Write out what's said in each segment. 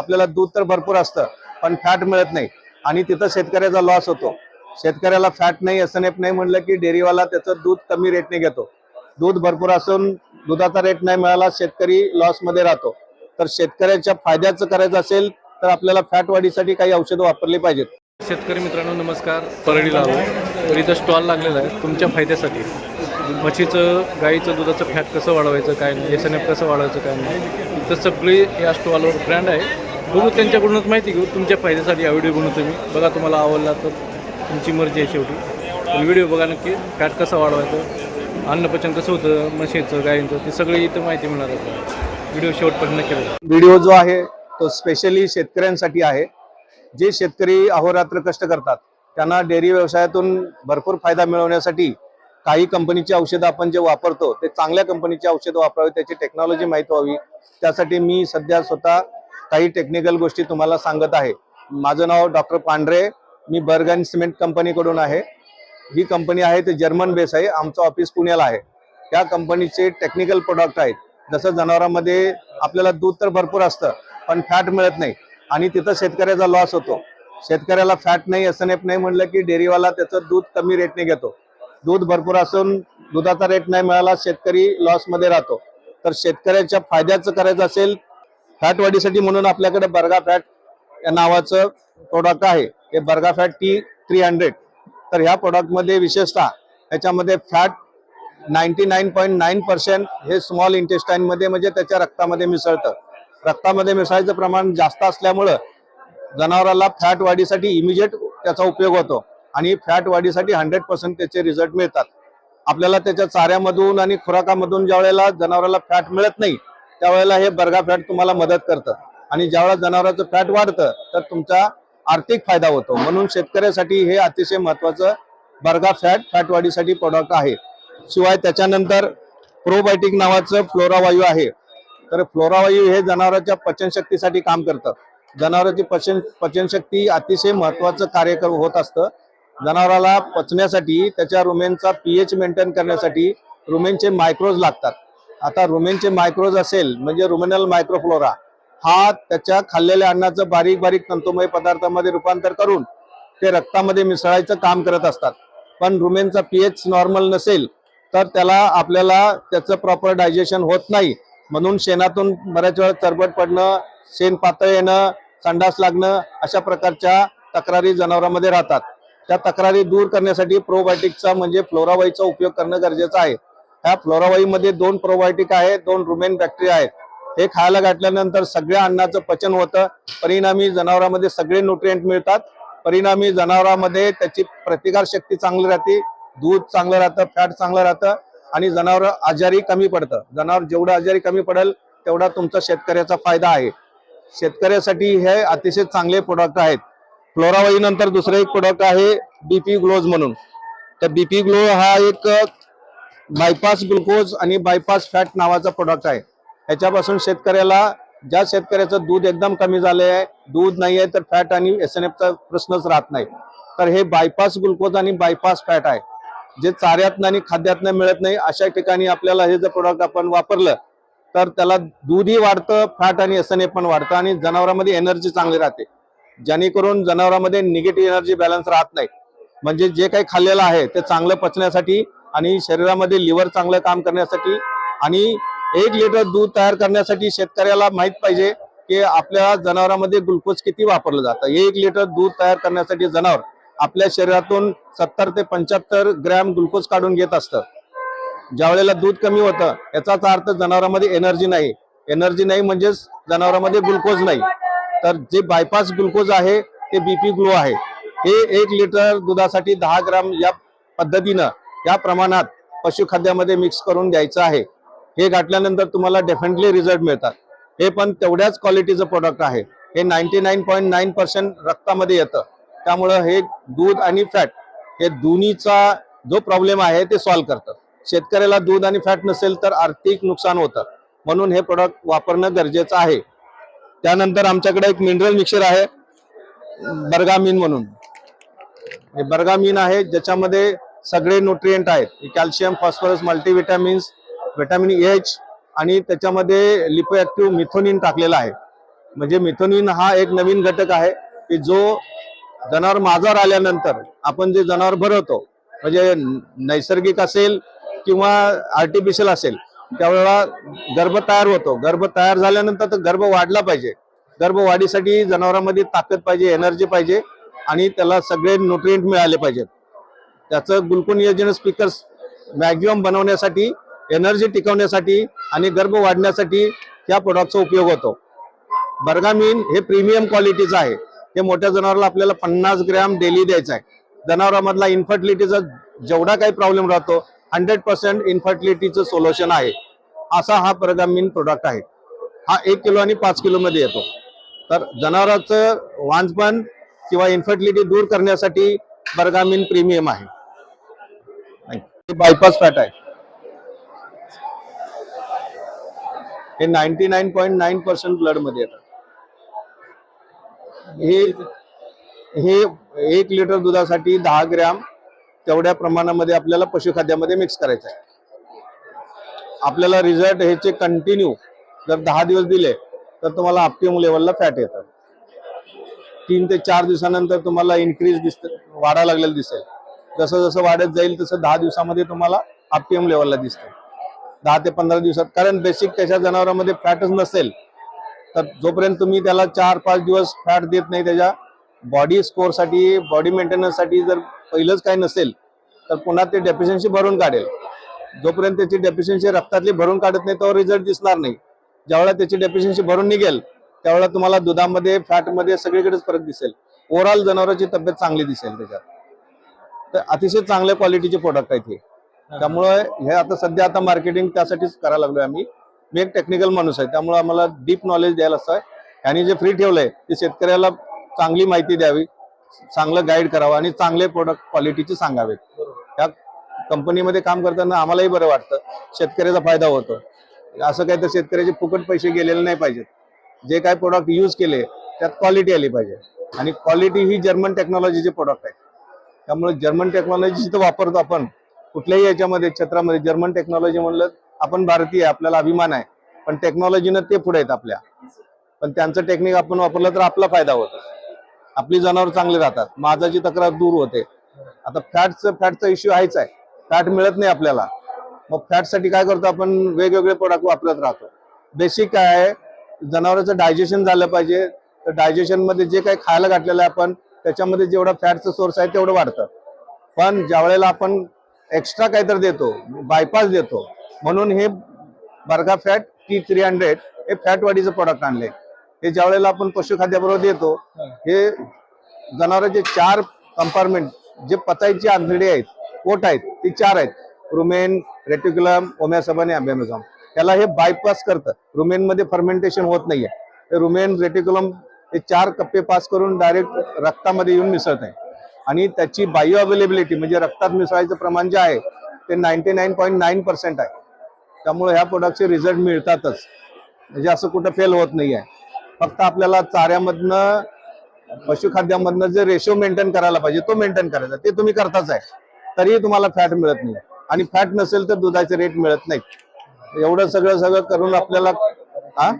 आपल्याला दूध तर भरपूर असतं पण फॅट मिळत नाही. आणि तिथं शेतकऱ्याचा लॉस होतो. शेतकऱ्याला फॅट नाही एस एन एफ नाही म्हणलं की डेअरीवाला त्याचं दूध कमी रेटने घेतो. दूध भरपूर असून दुधाचा रेट नाही मिळाला शेतकरी लॉसमध्ये राहतो. तर शेतकऱ्याच्या फायद्याचं करायचं असेल तर आपल्याला फॅट वाढीसाठी काही औषधं वापरली पाहिजेत. शेतकरी मित्रांनो नमस्कार. परळीला आलो तर इथं स्टॉल लागलेला आहे. तुमच्या फायद्यासाठी. म्हशीचं गाईचं दुधाचं फॅट कसं वाढवायचं काय नाही? एस एन एफ कसं वाढवायचं काय नाही? तर सगळी या स्टॉलवर ब्रँड आहे. बघू त्यांच्याकडूनच माहिती घेऊ. तुमच्या फायद्यासाठी हा व्हिडिओ बनवतो मी. बघा तुम्हाला आवडला तर तुमची मर्जी आहे शेवटी. व्हिडिओ बघा नक्की. फॅट कसं वाढवायचं? अन्नपचन कसं होतं? म्हशीचं गायींचं ते सगळी इथं माहिती मिळणार आहे व्हिडिओ शेवटपर्यंत नक्की बघा. व्हिडिओ जो आहे तो स्पेशली शेतकऱ्यांसाठी आहे. जे शेतकरी अहोरात्र कष्ट करतात त्यांना डेअरी व्यवसायातून भरपूर फायदा मिळवण्यासाठी काही कंपनीची औषधं आपण जे वापरतो ते चांगल्या कंपनीची औषधं वापरावी त्याची टेक्नॉलॉजी माहीत व्हावी. त्यासाठी मी सध्या स्वतः काही टेक्निकल गोष्टी तुम्हाला सांगत आहे. माझं नाव डॉक्टर पांढरे मी बर्ग अँड सिमेंट कंपनीकडून आहे. ही कंपनी आहे ते जर्मन बेस आहे आमचं ऑफिस पुण्याला आहे. या कंपनीचे टेक्निकल प्रोडक्ट आहेत. जसं जनावरांमध्ये आपल्याला दूध तर भरपूर असतं पण फॅट मिळत नाही. आणि तिथं शेतकऱ्याचा लॉस होतो. शेतकऱ्याला फॅट नाही असं एन नाही म्हणलं की डेअरीवाला त्याचं दूध कमी रेटने घेतो. दूध भरपूर असून दुधाचा रेट नाही मिळाला शेतकरी लॉसमध्ये राहतो. तर शेतकऱ्याच्या फायद्याचं करायचं असेल फॅट वाढीसाठी म्हणून आपल्याकडे बर्गा फॅट या नावाचं प्रोडक्ट आहे. हे Berga fat T three hundred तर ह्या प्रोडक्टमध्ये विशेषतः याच्यामध्ये fat ninety nine point nine percent हे स्मॉल इंटेस्टाईनमध्ये म्हणजे त्याच्या रक्तामध्ये मिसळतं. रक्तामध्ये मिसळायचं प्रमाण जास्त असल्यामुळं जनावराला फॅट वाढीसाठी इमिजिएट त्याचा उपयोग होतो आणि फॅट वाढीसाठी हंड्रेड पर्सेंट त्याचे रिझल्ट मिळतात. आपल्याला त्याच्या चाऱ्यामधून आणि खुराकामधून ज्या वेळेला जनावराला फॅट मिळत नाही त्यावेळेला हे बर्गा फॅट तुम्हाला मदत करतं. आणि ज्यावेळेला जनावरांचं फॅट वाढतं तर तुमचा आर्थिक फायदा होतो. म्हणून शेतकऱ्यासाठी हे अतिशय महत्वाचं बर्गा फॅट फॅट वाढीसाठी प्रोडक्ट आहे. शिवाय त्याच्यानंतर प्रोबायोटिक नावाचं फ्लोरावायू आहे. तर फ्लोरावायू हे जनावरांच्या पचनशक्तीसाठी काम करतं. जनावरांची पचन पचनशक्ती अतिशय महत्वाचं कार्य होत असतं. जनावराला पचण्यासाठी त्याच्या रुमेनचा पीएच मेंटेन करण्यासाठी रुमेनचे मायक्रोज लागतात. आता रुमेनचे मायक्रोज असेल म्हणजे रुमेनल मायक्रोफ्लोरा हा त्याच्या खाल्लेल्या अन्नाचं बारीक बारीक तंतुमय पदार्थामध्ये रूपांतर करून ते रक्तामध्ये मिसळायचं काम करत असतात. पण रुमेनचा पीएच नॉर्मल नसेल तर त्याला आपल्याला त्याचं प्रॉपर डायजेशन होत नाही. म्हणून शेणातून बऱ्याच वेळा चरबट पडणं शेण पातळ येणं संडास लागणं अशा प्रकारच्या तक्रारी जनावरांमध्ये राहतात. त्या तक्रारी दूर करण्यासाठी प्रोबायोटिकचा म्हणजे फ्लोरावाईचा उपयोग करणं गरजेचं आहे. ह्या फ्लोरावाईमध्ये दोन प्रोबायोटिक आहेत दोन रुमेन बॅक्टेरिया आहेत. हे खायला घातल्यानंतर सगळ्या अन्नाचं पचन होतं. परिणामी जनावरांमध्ये सगळे न्यूट्रिएंट मिळतात. परिणामी जनावरांमध्ये त्याची प्रतिकार शक्ती चांगली राहते. दूध चांगलं राहतं फॅट चांगलं राहतं आणि जनावर आजारी कमी पडतं. जनावर जेवढं आजारी कमी पडेल तेवढा तुमचा शेतकऱ्याचा फायदा आहे. शेतकऱ्यासाठी हे अतिशय चांगले प्रोडक्ट आहेत. फ्लोरावाई नंतर दुसरं एक प्रोडक्ट आहे बीपी ग्लोज म्हणून. तर बीपी ग्लो हा एक बायपास ग्लुकोज आणि बायपास फॅट नावाचा प्रोडक्ट आहे. याच्यापासून शेतकऱ्याला ज्या शेतकऱ्याचं दूध एकदम कमी झाले आहे दूध नाही आहे तर फॅट आणि एस एन एफचा प्रश्नच राहत नाही. तर हे बायपास ग्लुकोज आणि बायपास फॅट आहे. जे चाऱ्यातनं आणि खाद्यातनं मिळत नाही अशा ठिकाणी आपल्याला हे जर प्रोडक्ट आपण वापरलं तर त्याला दूधही वाढतं फॅट आणि एस एन एफ पण वाढतं आणि जनावरांमध्ये एनर्जी चांगली राहते. जेणेकरून जनावरांमध्ये निगेटिव्ह एनर्जी बॅलन्स राहत नाही. म्हणजे जे काही खाल्लेलं आहे ते चांगलं पचण्यासाठी आणि शरीरामध्ये लिव्हर चांगलं काम करण्यासाठी आणि एक लिटर दूध तयार करण्यासाठी शेतकऱ्याला माहीत पाहिजे की आपल्या जनावरांमध्ये ग्लुकोज किती वापरलं जातं. एक लिटर दूध तयार करण्यासाठी जनावर आपल्या शरीरातून सत्तर ते पंच्याहत्तर ग्रॅम ग्लुकोज काढून घेत असतं. ज्या वेळेला दूध कमी होतं याचाच अर्थ जनावरांमध्ये एनर्जी नाही. एनर्जी नाही म्हणजेच जनावरांमध्ये ग्लुकोज नाही. तर जे बायपास ग्लुकोज आहे ते बीपी ग्लो आहे. हे एक लिटर दुधासाठी दहा ग्राम या पद्धतीनं या प्रमाणात पशुखाद्यामध्ये मिक्स करून द्यायचं आहे. हे घातल्यानंतर तुम्हाला डेफिनेटली रिझल्ट मिळतात. हे पण तेवढ्याच क्वालिटीचं प्रोडक्ट आहे. हे ninety nine point nine percent रक्तामध्ये येतं. त्यामुळं हे दूध आणि फॅट हे दोन्हीचा जो प्रॉब्लेम आहे ते सॉल्व्ह करतं. शेतकऱ्याला दूध आणि फॅट नसेल तर आर्थिक नुकसान होतं. म्हणून हे प्रोडक्ट वापरणं गरजेचं आहे. त्यानंतर आमच्याकडे एक मिनरल मिक्सर आहे. बर्गामीन म्हणून. हे बर्गामीन आहे ज्याच्यामध्ये सगळे न्यूट्रिएंट आहेत. Calcium phosphorus multivitamins vitamin H आणि त्याच्यामध्ये लिपोॲक्टिव्ह मिथोनिन टाकलेला आहे. म्हणजे मिथोनिन हा एक नवीन घटक आहे की जो जनावर माजार आल्यानंतर आपण जे जनावर भरवतो म्हणजे नैसर्गिक असेल किंवा आर्टिफिशियल असेल त्यावेळेला गर्भ तयार होतो. गर्भ तयार झाल्यानंतर तर गर्भ वाढला पाहिजे. गर्भ वाढीसाठी जनावरांमध्ये ताकद पाहिजे एनर्जी पाहिजे आणि त्याला सगळे न्यूट्रिएंट मिळाले पाहिजेत. त्याचं ग्लुकोनियोजन स्पीकर्स मॅक्झिमम बनवण्यासाठी एनर्जी टिकवण्यासाठी आणि गर्भ वाढण्यासाठी या प्रोडक्टचा उपयोग होतो. बर्गामीन हे प्रीमियम क्वालिटीचं आहे. हे मोठ्या जनावराला आपल्याला पन्नास ग्रॅम डेली द्यायचं आहे. जनावरांमधला इन्फर्टिलिटीचा जेवढा काही प्रॉब्लेम राहतो हंड्रेड पर्सेंट इन्फर्टिलिटीचं सोल्युशन आहे. असा हा बर्गामीन प्रोडक्ट आहे. हा एक किलो आणि पाच किलोमध्ये येतो. तर जनावराचं वांजपण किंवा इन्फर्टिलिटी दूर करण्यासाठी बर्गामीन प्रीमियम आहे. बायपास फॅट आहे. हे ninety nine point nine percent ब्लडमध्ये येतात हे हे एक लिटर दुधासाठी दहा ग्रॅम तेवढ्या प्रमाणामध्ये आपल्याला पशुखाद्यामध्ये मिक्स करायचं आहे. आपल्याला रिझल्ट ह्याचे कंटिन्यू जर दहा दिवस दिले तर तुम्हाला ऑप्टिमम लेवलला फॅट येतात तीन ते चार दिवसानंतर तुम्हाला इन्क्रीज दिसत वाढायला लागलेलं दिसेल. जसं जसं वाढत जाईल तसं दहा दिवसामध्ये तुम्हाला ऑप्टिमम लेवलला दिसतं. दहा ते पंधरा दिवसात. कारण बेसिक त्याच्या जनावरांमध्ये फॅटच नसेल तर जोपर्यंत तुम्ही त्याला चार पाच दिवस फॅट देत नाही त्याच्या बॉडी स्कोरसाठी बॉडी मेंटेनन्ससाठी जर पहिलंच काही नसेल तर पुन्हा ते डेफिशियन्सी भरून काढेल. जोपर्यंत त्याची डेफिशियन्सी रक्तातली भरून काढत नाही तो रिझल्ट दिसणार नाही. ज्यावेळेला त्याची डेफिशियन्सी भरून निघेल त्यावेळेला तुम्हाला दुधामध्ये फॅटमध्ये सगळीकडेच फरक दिसेल. ओव्हरऑल जनावरांची तब्येत चांगली दिसेल त्याच्यात. तर अतिशय चांगल्या क्वालिटीचे प्रोडक्ट आहेत हे. त्यामुळे हे आता सध्या आता मार्केटिंग त्यासाठीच करायला लागलोय आम्ही. मी एक टेक्निकल माणूस आहे त्यामुळे आम्हाला डीप नॉलेज द्यायला असं आहे. आणि जे फ्री ठेवलंय ते शेतकऱ्याला चांगली माहिती द्यावी चांगलं गाईड करावं आणि चांगले प्रोडक्ट क्वालिटीचे सांगावेत त्या कंपनीमध्ये काम करताना आम्हालाही बरं वाटतं शेतकऱ्याचा फायदा होतो. असं काही तर शेतकऱ्याचे फुकट पैसे गेलेले नाही पाहिजेत. जे काय प्रोडक्ट यूज केले त्यात क्वालिटी आली पाहिजे. आणि क्वालिटी ही जर्मन टेक्नॉलॉजीचे प्रोडक्ट आहे त्यामुळे जर्मन टेक्नॉलॉजी तर वापरतो आपण. कुठल्याही याच्यामध्ये क्षेत्रामध्ये जर्मन टेक्नॉलॉजी म्हणलं आपण भारतीय आहे, आपल्याला अभिमान आहे. पण टेक्नॉलॉजीनं ते पुढे आहेत आपल्या. पण त्यांचं टेक्निक आपण वापरलं तर आपला फायदा होतो. आपली जनावर चांगली राहतात. माझाची तक्रार दूर होते. आता फॅटचं फॅटचा इश्यू आहेच आहे. फॅट मिळत नाही आपल्याला. मग फॅटसाठी काय करतो आपण? वेगवेगळे प्रोडक्ट वापरत राहतो. बेसिक काय आहे? जनावरांचं डायजेशन झालं पाहिजे. तर डायजेशनमध्ये जे काही खायला घातलेलं आहे आपण त्याच्यामध्ये जेवढा फॅटचं सोर्स आहे तेवढं वाढतं. पण ज्या वेळेला आपण एक्स्ट्रा काहीतरी देतो बायपास देतो म्हणून हे Berga fat T three hundred हे फॅट वाढीचं प्रोडक्ट आणले. हे ज्या वेळेला आपण पशुखाद्याबरोबर देतो हे जनावरांचे चार कंपार्टमेंट जे पचायची आंधळे आहेत पोट आहेत ती चार आहेत. रुमेन रेटिक्युलम ओमॅसब आणि अबॅमेझॉम त्याला हे बायपास करतं. रुमेनमध्ये फर्मेंटेशन होत नाहीये. हे रुमेन रेटिक्युलम ते चार कप्पे पास करून डायरेक्ट रक्तामध्ये येऊन मिसळत आहे. आणि त्याची बायो अवेलेबिलिटी म्हणजे रक्तात मिसळायचं प्रमाण जे आहे ते ninety nine point nine percent आहे. त्यामुळे ह्या प्रोडक्टचे रिझल्ट मिळतातच. म्हणजे असं कुठं फेल होत नाही आहे फक्त आपल्याला चाऱ्यामधनं पशुखाद्यामधनं जे रेशो मेंटेन करायला पाहिजे तो मेंटेन करायचा. ते तुम्ही करताच आहे. तरीही तुम्हाला फॅट मिळत नाही. आणि फॅट नसेल तर दुधाचे रेट मिळत नाही एवढं सगळं सगळं करून आपल्याला हा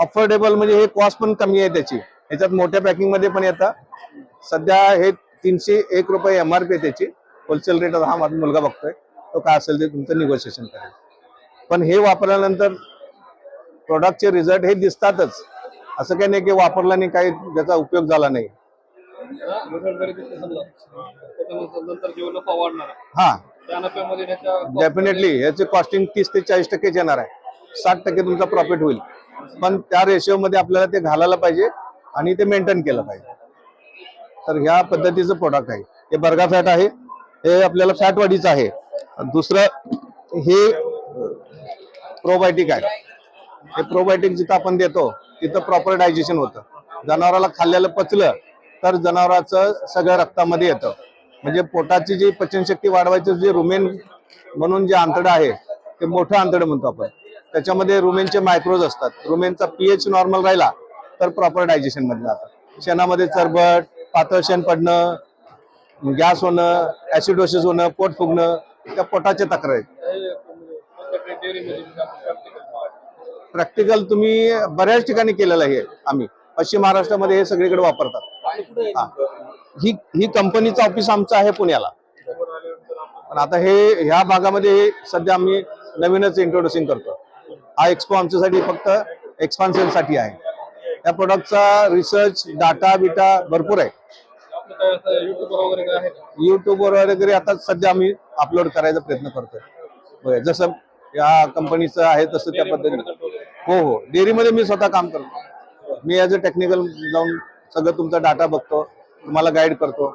अफोर्डेबल म्हणजे हे कॉस्ट पण कमी आहे त्याची. ह्याच्यात मोठ्या पॅकिंगमध्ये पण येतं. सध्या हे तीनशे एक रुपये एम आर पी आहे त्याची. होलसेल रेट हा माझा मुलगा बघतोय. तो काय असेल ते तुमचं निगोशिएशन करेल. पण हे वापरल्यानंतर प्रोडक्टचे रिझल्ट हे दिसतातच. असं काही नाही की वापरल्याने काही त्याचा उपयोग झाला नाही. हा. डेफिनेटली याचे कॉस्टिंग तीस ते चाळीस टक्केच येणार आहे. साठ टक्के तुमचा प्रॉफिट होईल. पण त्या रेशिओ मध्ये आपल्याला ते घालायला पाहिजे आणि ते मेंटेन केलं पाहिजे. तर ह्या पद्धतीचं प्रोडक्ट आहे. हे बर्गा फॅट आहे. हे आपल्याला फॅट वाढीचं आहे. दुसरं हे प्रोबायोटिक आहे. हे प्रोबायोटिक जिथं आपण देतो तिथं प्रॉपर डायजेशन होतं. जनावराला खाल्लेलं पचलं तर जनावराचं सगळं रक्तामध्ये येतं. म्हणजे पोटाची जी पचनशक्ती वाढवायचं जे रुमेन म्हणून जे आंतडं आहे ते मोठं आंतडं म्हणतो आपण. त्याच्यामध्ये रुमेनचे मायक्रोज असतात. रुमेनचा पीएच नॉर्मल राहिला तर प्रॉपर डायजेशनमध्ये जातात शेणामध्ये चरबट पातळ शेण पडणं गॅस होणं ऍसिडोसिस होणं पोट फुगणं त्या पोटाच्या तक्रार आहेत. प्रॅक्टिकल तुम्ही बऱ्याच ठिकाणी केलेलं आहे आम्ही. पश्चिम महाराष्ट्रामध्ये हे सगळीकडे वापरतात. ही. ही कंपनीचं ऑफिस आमचं आहे पुण्याला. पण आता हे ह्या भागामध्ये सध्या आम्ही नवीनच इंट्रोड्युसिंग करतो हा एक्सपो आमच्यासाठी फक्त एक्सपान्शनसाठी आहे. या प्रोडक्टचा रिसर्च डाटा बिटा भरपूर आहे. युट्यूबवर वगैरे आता सध्या आम्ही अपलोड करायचा प्रयत्न करतोय. जसं या कंपनीचं आहे तसं त्या पद्धतीने. हो हो. डेअरीमध्ये मी स्वतः काम करतो. मी ॲज अ टेक्निकल जाऊन सगळं तुमचा डाटा बघतो तुम्हाला गाईड करतो.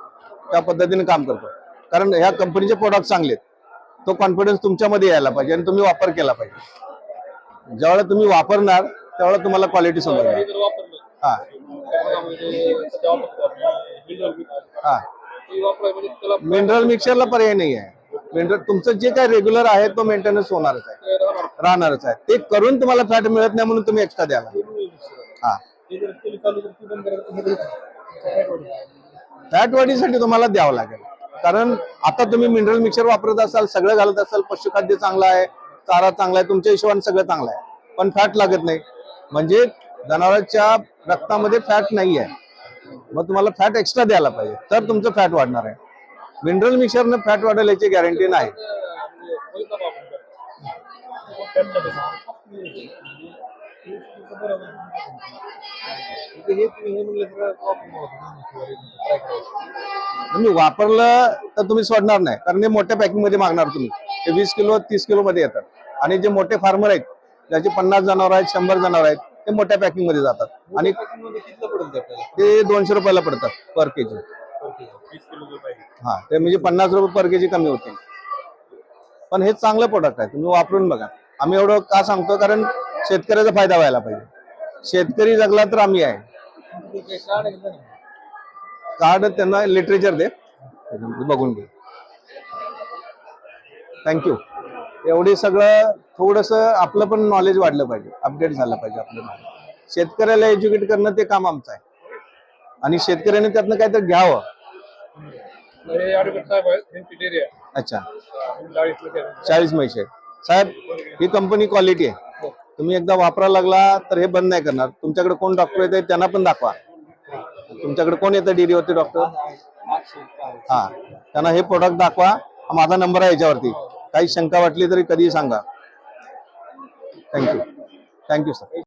त्या पद्धतीने काम करतो. कारण ह्या कंपनीचे प्रोडक्ट चांगले आहेत. तो कॉन्फिडन्स तुमच्यामध्ये यायला पाहिजे आणि तुम्ही वापर केला पाहिजे. ज्यावेळेला तुम्ही वापरणार त्यावेळेला तुम्हाला क्वालिटी समजणार. हा. हा. मिनरल मिक्सरला पर्याय नाही आहे मिनरल तुमचं जे काय रेग्युलर आहे तो मेंटेनन्स होणारच आहे. राहणारच आहे. ते करून तुम्हाला फॅट मिळत नाही म्हणून तुम्ही एक्स्ट्रा द्याला हा. फॅट वाढीसाठी तुम्हाला द्यावं लागेल. कारण आता तुम्ही मिनरल मिक्सर वापरत असाल सगळं घालत असाल पशुखाद्य चांगलं आहे चारा चांगला आहे तुमच्या हिशोबाने सगळं चांगलं आहे. पण फॅट लागत नाही. म्हणजे जनावरांच्या रक्तामध्ये फॅट नाही आहे मग तुम्हाला फॅट एक्स्ट्रा द्यायला पाहिजे. तर तुमचं फॅट वाढणार आहे. मिनरल मिक्सरनं फॅट वाढेल याची गॅरंटी नाही. तुम्ही वापरलं तर तुम्ही सोडणार नाही कारण हे मोठ्या पॅकिंगमध्ये मागणार तुम्ही. ते वीस किलो तीस किलो मध्ये येतात. आणि जे मोठे फार्मर आहेत ज्याचे पन्नास जनावर आहेत शंभर जनावर आहेत ते मोठ्या पॅकिंगमध्ये जातात. आणि ते दोनशे रुपयाला पडतात पर केजी हा ते म्हणजे पन्नास रुपये पर केजी कमी होते पण हे चांगलं प्रोडक्ट आहे तुम्ही वापरून बघा. आम्ही एवढं का सांगतो? कारण शेतकऱ्याचा फायदा व्हायला पाहिजे. शेतकरी जगला तर आम्ही आहे. कार्ड त्यांना लिटरेचर दे. बघून घे. थँक्यू एवढे सगळं थोडस आपलं पण नॉलेज वाढलं पाहिजे. अपडेट झालं पाहिजे आपलं. शेतकऱ्याला एज्युकेट करणं ते काम आमचं आहे. आणि शेतकऱ्याने त्यातनं काहीतरी घ्यावं. अच्छा. चाळीस म्हैसे साहेब ही कंपनी क्वालिटी आहे. तुम्ही एकदा वापरायला लागला तर हे बंद नाही करणार. तुमच्याकडे कोण डॉक्टर येते त्यांना पण दाखवा. तुमच्याकडे कोण येतं डेअरीवरती डॉक्टर हा. त्यांना हे प्रोडक्ट दाखवा. हा माझा नंबर आहे याच्यावरती. काही शंका वाटली तरी कधीही सांगा. Thank you thank you sir